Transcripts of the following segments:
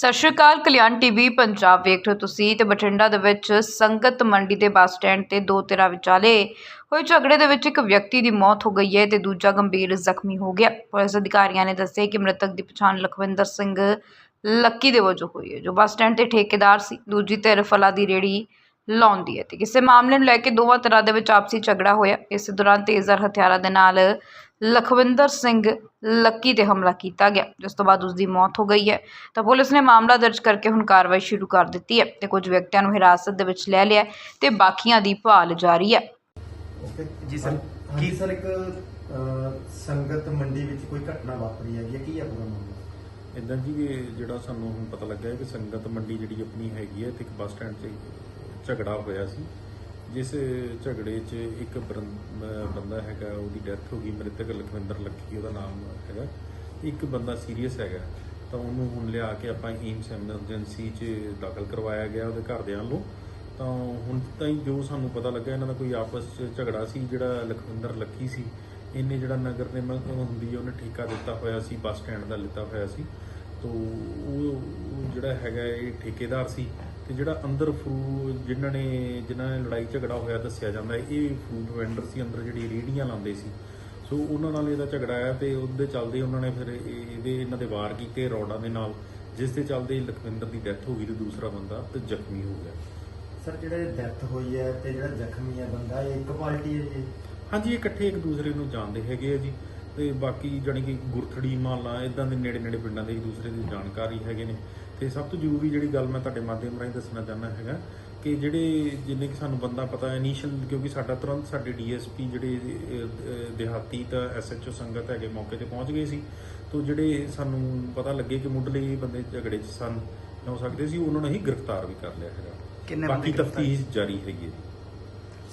ਸਤਿ ਸ਼੍ਰੀ ਅਕਾਲ, ਕਲਿਆਣ ਟੀਵੀ, ਪੰਜਾਬ ਵੇਖ ਰਹੇ ਹੋ ਤੁਸੀਂ ਤੇ ਬਠਿੰਡਾ ਦੇ ਵਿੱਚ ਸੰਗਤ ਮੰਡੀ ਦੇ ਬੱਸ ਸਟੈਂਡ ਤੇ ਦੋ ਧਿਰਾਂ ਵਿਚਾਲੇ ਹੋਏ ਝਗੜੇ ਦੇ ਵਿੱਚ ਇੱਕ ਵਿਅਕਤੀ ਦੀ ਮੌਤ ਹੋ ਗਈ ਹੈ ਤੇ ਦੂਜਾ ਗੰਭੀਰ ਜ਼ਖਮੀ ਹੋ ਗਿਆ। ਪੁਲਿਸ ਅਧਿਕਾਰੀਆਂ ਨੇ ਦੱਸਿਆ ਕਿ ਮ੍ਰਿਤਕ ਦੀ ਪਛਾਣ ਲਖਵਿੰਦਰ ਸਿੰਘ ਲੱਕੀ ਦੇ ਵਜੋਂ ਹੋਈ ਹੈ, ਜੋ ਬੱਸ ਸਟੈਂਡ ਤੇ ਠੇਕੇਦਾਰ ਸੀ। ਦੂਜੀ ਧਿਰ ਫਲਾ ਦੀ ਰੇੜੀ ਲਾਉਂਦੀ ਹੈ ਤੇ ਕਿਸੇ ਮਾਮਲੇ ਨੂੰ ਲੈ ਕੇ ਦੋਵਾਂ ਧਿਰਾਂ ਦੇ ਵਿੱਚ ਆਪਸੀ ਝਗੜਾ ਹੋਇਆ। ਇਸ ਦੌਰਾਨ ਤੇਜ਼ਰ ਹਥਿਆਰਾਂ ਦੇ ਨਾਲ ਲਖਵਿੰਦਰ ਸਿੰਘ ਲੱਕੀ ਤੇ ਹਮਲਾ ਕੀਤਾ ਗਿਆ ਜਿਸ ਤੋਂ ਬਾਅਦ ਉਸ ਦੀ ਮੌਤ ਹੋ ਗਈ ਹੈ। ਤਾਂ ਪੁਲਿਸ ਨੇ ਮਾਮਲਾ ਦਰਜ ਕਰਕੇ ਹੁਣ ਕਾਰਵਾਈ ਸ਼ੁਰੂ ਕਰ ਦਿੱਤੀ ਹੈ ਤੇ ਕੁਝ ਵਿਅਕਤੀਆਂ ਨੂੰ ਹਿਰਾਸਤ ਦੇ ਵਿੱਚ ਲੈ ਲਿਆ ਤੇ ਬਾਕੀਆਂ ਦੀ ਭਾਲ ਜਾਰੀ ਹੈ। ਜੀ ਸਰ। ਕੀ ਸਰ ਇੱਕ ਸੰਗਤ ਮੰਡੀ ਵਿੱਚ ਕੋਈ ਘਟਨਾ ਵਾਪਰੀ ਹੈਗੀ ਹੈ? ਕੀ ਹੈ ਪੂਰਾ ਮਾਮਲਾ? ਇਦਾਂ ਜੀ ਜਿਹੜਾ ਸਾਨੂੰ ਹੁਣ ਪਤਾ ਲੱਗਾ ਹੈ ਕਿ ਸੰਗਤ ਮੰਡੀ ਜਿਹੜੀ ਆਪਣੀ ਹੈਗੀ ਹੈ ਤੇ ਇੱਕ ਬੱਸ ਸਟੈਂਡ 'ਚ ਝਗੜਾ ਹੋਇਆ ਸੀ, ਜਿਸ ਝਗੜੇ 'ਚ ਇੱਕ ਬਰਨ- ਬੰਦਾ ਹੈਗਾ, ਉਹਦੀ ਡੈਥ ਹੋ ਗਈ, ਮ੍ਰਿਤਕ ਲਖਵਿੰਦਰ ਲੱਖੀ ਉਹਦਾ ਨਾਮ ਹੈਗਾ। ਇੱਕ ਬੰਦਾ ਸੀਰੀਅਸ ਹੈਗਾ, ਤਾਂ ਉਹਨੂੰ ਹੁਣ ਲਿਆ ਕੇ ਆਪਾਂ ਏਮਸ ਐਮਰਜੈਂਸੀ 'ਚ ਦਾਖਲ ਕਰਵਾਇਆ ਗਿਆ ਉਹਦੇ ਘਰਦਿਆਂ ਨੂੰ। ਤਾਂ ਹੁਣ ਤਾਈਂ ਜੋ ਸਾਨੂੰ ਪਤਾ ਲੱਗਾ, ਇਹਨਾਂ ਦਾ ਕੋਈ ਆਪਸ 'ਚ ਝਗੜਾ ਸੀ, ਜਿਹੜਾ ਲਖਵਿੰਦਰ ਲੱਖੀ ਸੀ, ਇਹਨੇ ਜਿਹੜਾ ਨਗਰ ਨਿਗਮ ਹੁੰਦੀ ਹੈ ਉਹਨੇ ਠੇਕਾ ਦਿੱਤਾ ਹੋਇਆ ਸੀ, ਬੱਸ ਸਟੈਂਡ ਦਾ ਲਿੱਤਾ ਹੋਇਆ ਸੀ। ਤੋਂ ਉਹ ਜਿਹੜਾ ਹੈਗਾ, ਇਹ ਠੇਕੇਦਾਰ ਸੀ ਤੇ ਜਿਹੜਾ ਅੰਦਰ ਫਰੂ ਜਿਨ੍ਹਾਂ ਨੇ ਜਿਨ੍ਹਾਂ ਨੇ ਲੜਾਈ ਝਗੜਾ ਹੋਇਆ ਦੱਸਿਆ ਜਾਂਦਾ ਹੈ ਇਹ ਫੂਡ ਵੈਂਡਰ ਸੀ ਅੰਦਰ ਜਿਹੜੀ ਰੇਹੜੀਆਂ ਲਾਉਂਦੇ ਸੀ। ਸੋ ਉਹਨਾਂ ਨਾਲ ਇਹਦਾ ਝਗੜਾ ਆਇਆ ਤੇ ਉਹਦੇ ਚੱਲਦੇ ਉਹਨਾਂ ਨੇ ਫਿਰ ਇਹ- ਇਹਦੇ ਇਹਨਾਂ ਦੇ ਵਾਰ ਕੀਤੇ ਰੋਡਾਂ ਦੇ ਨਾਲ ਜਿਸ ਦੇ ਚੱਲਦੇ ਲਖਵਿੰਦਰ ਦੀ ਡੈਥ ਹੋ ਗਈ ਤੇ ਦੂਸਰਾ ਬੰਦਾ ਤੇ ਜ਼ਖਮੀ ਹੋ ਗਿਆ। ਸਰ ਜਿਹੜੇ ਡੈਥ ਹੋਈ ਹੈ ਤੇ ਜਿਹੜਾ ਜ਼ਖਮੀ ਹੈ ਬੰਦਾ ਇਹ ਇੱਕ ਪਾਰਟੀ ਹੈ ਜੀ? ਹਾਂਜੀ ਇਹ ਇਕੱਠੇ ਇੱਕ ਦੂਸਰੇ ਨੂੰ ਜਾਣਦੇ ਹੈਗੇ ਆ ਜੀ ਤੇ ਬਾਕੀ ਜਾਣੀ ਕਿ ਗੁਰਥੜੀ ਮਾਲਾ ਇਦਾਂ ਦੇ ਨੇੜੇ ਨੇੜੇ ਪਿੰਡਾਂ ਦੇ ਇੱਕ ਦੂਸਰੇ ਦੀ ਜਾਣਕਾਰੀ ਹੈਗੇ ਨੇ। ਤੇ ਸਭ ਤੋਂ ਜ਼ਰੂਰੀ ਜਿਹੜੀ ਗੱਲ ਮੈਂ ਤੁਹਾਡੇ ਮਾਧਿਅਮ ਰਾਹੀਂ ਦੱਸਣਾ ਚਾਹੁੰਦਾ ਹੈਗਾ ਕਿ ਜਿਹੜੇ ਜਿੰਨੇ ਕਿ ਸਾਨੂੰ ਬੰਦਾ ਪਤਾ ਇਨੀਸ਼ੀਅਲ ਕਿਉਂਕਿ ਸਾਡਾ ਤੁਰੰਤ ਸਾਡੇ ਡੀਐਸਪੀ ਜਿਹੜੇ ਦਿਹਾਤੀ ਤਾਂ ਐਸਐਚਓ ਸੰਗਤ ਹੈਗੇ ਮੌਕੇ ਤੇ ਪਹੁੰਚ ਗਏ ਸੀ ਤੋਂ ਜਿਹੜੇ ਸਾਨੂੰ ਪਤਾ ਲੱਗੇ ਕਿ ਮੁੱਢਲੇ ਇਹ ਬੰਦੇ ਝਗੜੇ 'ਚ ਸਨ ਹੋ ਸਕਦੇ ਸੀ ਉਹਨਾਂ ਨੂੰ ਹੀ ਗ੍ਰਿਫਤਾਰ ਵੀ ਕਰ ਲਿਆ ਹੈਗਾ। ਬਾਕੀ ਤਫਤੀਸ਼ ਜਾਰੀ ਹੈਗੀ ਹੈ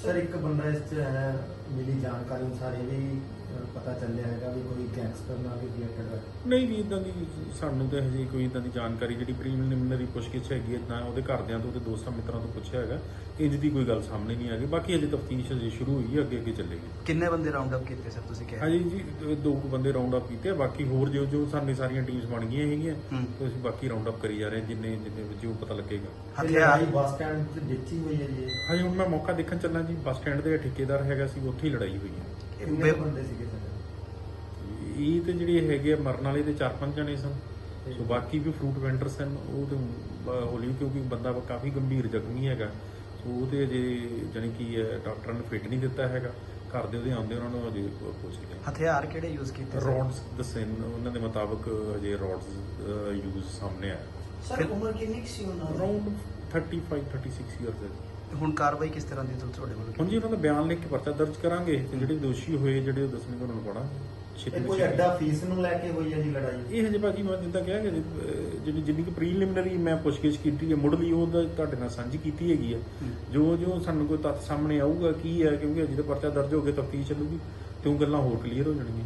ਸਰ ਇੱਕ ਬੰਦਾ ਇਸ 'ਚ ਹੈ ਮਿਲੀ ਜਾਣਕਾਰੀ ਅਨੁਸਾਰ ਇਹ ਵੀ ਪਤਾ ਗੈਂਗਸਟਰ ਨਾਲ ਵੀ ਰਿਲੇਟਡ ਹੈ ਨਹੀਂ ਜੀ ਇਦਾਂ ਦੀ ਸਾਨੂੰ ਤਾਂ ਹਜੇ ਕੋਈ ਇਦਾਂ ਦੀ ਜਾਣਕਾਰੀ ਜਿਹੜੀ ਪ੍ਰੀਲਿਮਿਨਰੀ ਪੁੱਛਗਿੱਛ ਹੈਗੀ ਹੈ ਨਾ ਉਹਦੇ ਘਰਦਿਆਂ ਤੋਂ ਉਹਦੇ ਦੋਸਤਾਂ ਮਿੱਤਰਾਂ ਤੋਂ ਪੁੱਛਿਆ ਹੈਗਾ। ਇੰਜ ਦੀ ਕੋਈ ਗੱਲ ਸਾਹਮਣੇ ਨਹੀਂ ਆ ਗਈ। ਬਾਕੀ ਹਜੇ ਤਫਤੀਸ਼ ਹਜੇ ਸ਼ੁਰੂ ਹੋਈ ਹੈ ਅੱਗੇ ਅੱਗੇ ਚੱਲੇਗੀ। ਕਿੰਨੇ ਬੰਦੇ ਰਾਉਂਡ ਅਪ ਕੀਤੇ ਸਰ ਤੁਸੀਂ ਕਿਹਾ? ਹਾਂਜੀ ਜੀ ਦੋ- ਕੁ ਬੰਦੇ ਰਾਉਂਡ ਅਪ ਕੀਤੇ ਆ, ਬਾਕੀ ਹੋਰ ਜੋ ਜੋ ਸਾਡੀ ਸਾਰੀਆਂ ਟੀਮਸ ਬਣ ਗਈਆਂ ਹੈਗੀਆਂ ਹੂੰ। ਤੇ ਅਸੀਂ ਬਾਕੀ ਰਾਉਂਡ ਅਪ ਕਰੀ ਜਾ ਰਹੇ ਹਾਂ, ਜਿੰਨੇ ਜਿੰਨੇ ਵਿੱਚ ਉਹ ਪਤਾ ਲੱਗੇਗਾ। ਹਥਿਆਰ ਬੱਸ ਸਟੈਂਡ 'ਚ ਦੇਖੀ ਹੋਈ ਹੈ ਜੀ। ਇਹ? ਹਾਂਜੀ ਹੁਣ ਮੈਂ ਮੌਕਾ ਦੇਖਣ ਚੱਲਾਂ ਜੀ। ਬੱਸ ਸਟੈਂਡ ਦੇ ਠੇਕੇਦਾਰ ਹੈਗਾ ਸੀ ਉੱਥੇ ਹੀ ਲੜਾਈ ਹੋਈ ਹੈ। ਕਿੰਨੇ ਬੇ- ਬੰਦੇ ਸੀਗੇ ਸਰ? ਇਹ ਤੇ ਜਿਹੜੇ ਹੈਗੇ ਆ ਮਰਨ ਵਾਲੇ ਤੇ ਚਾਰ ਪੰਜ ਜਣੇ ਸਨ। ਸੋ ਬਾਕੀ ਵੀ ਫਰੂਟ ਵੈਂਡਰ ਸਨ ਉਹ ਤੇ ਹੌਲੀ ਕਿਉਂਕਿ ਬੰਦਾ ਕਾਫੀ ਗੰਭੀਰ ਜ਼ਖਮੀ ਹੈਗਾ। ਸੋ ਉਹ ਤੇ ਅਜੇ ਜਾਣੀ ਕਿ ਡਾਕਟਰਾਂ ਨੇ ਫਿੱਟ ਨਹੀਂ ਦਿੱਤਾ ਹੈਗਾ। ਘਰ ਦੇ ਉਹਦੇ ਆਉਂਦੇ ਉਹਨਾਂ ਨੂੰ ਅਜੇ ਪੁੱਛ ਰਹੇ ਹਥਿਆਰ ਕਿਹੜੇ ਯੂਜ਼ ਕੀਤੇ ਰੋਡਸ ਦੱਸੇ ਉਹਨਾਂ ਦੇ ਮੁਤਾਬਕ ਅਜੇ ਰੋਡਸ ਯੂਜ਼ ਸਾਹਮਣੇ ਆਇਆ ਸਰ ਉਮਰ ਕਿੰਨੀ ਸੀ ਉਹਨਾਂ ਦੀ? ਅਰਾਊਂਡ 35 36 ਇਅਰਸ ਹੈ। ਹੁਣ ਕਾਰਵਾਈ ਕਿਸ ਤਰ੍ਹਾਂ ਦੀ ਤੁਹਾਡੇ ਵੱਲੋਂ ਹੁਣ ਜੀ ਉਹਨਾਂ ਦਾ ਬਿਆਨ ਲਿਖ ਕੇ ਪਰਚਾ ਦਰਜ ਕਰਾਂਗੇ ਤੇ ਜਿਹੜੇ ਦੋਸ਼ੀ ਹੋਏ ਜਿਹੜੇ ਦੱਸਣਗੇ ਉਹਨਾਂ ਨੂੰ ਇਹ ਕੋਈ ਅੱਡਾ ਫੀਸ ਨੂੰ ਲੈ ਕੇ ਹੋਈ ਹੈ ਜੀ ਲੜਾਈ? ਇਹ ਹਜੇ ਬਾਕੀ ਮੈਂ ਜਿੱਦਾਂ ਕਿਹਾ ਕਿ ਅਹ, ਜਿਹੜੀ ਜਿੰਨੀ ਕਿ ਪ੍ਰੀਲਿਮਿਨਰੀ ਮੈਂ ਪੁੱਛਗਿੱਛ ਕੀਤੀ ਹੈ ਮੁੱਢਲੀ ਉਹ ਤਾਂ ਤੁਹਾਡੇ ਨਾਲ ਸਾਂਝੀ ਕੀਤੀ ਹੈਗੀ ਆ। ਜੋ ਜੋ ਸਾਨੂੰ ਕੋਈ ਤੱਥ ਸਾਹਮਣੇ ਆਊਗਾ ਕੀ ਹੈ ਕਿਉਂਕਿ ਅਜੇ ਤਾਂ ਪਰਚਾ ਦਰਜ ਹੋ ਗਿਆ ਤਫਤੀਸ਼ ਚੱਲੂਗੀ ਤੇ ਉਹ ਗੱਲਾਂ ਹੋਰ ਕਲੀਅਰ ਹੋ ਜਾਣਗੀਆਂ।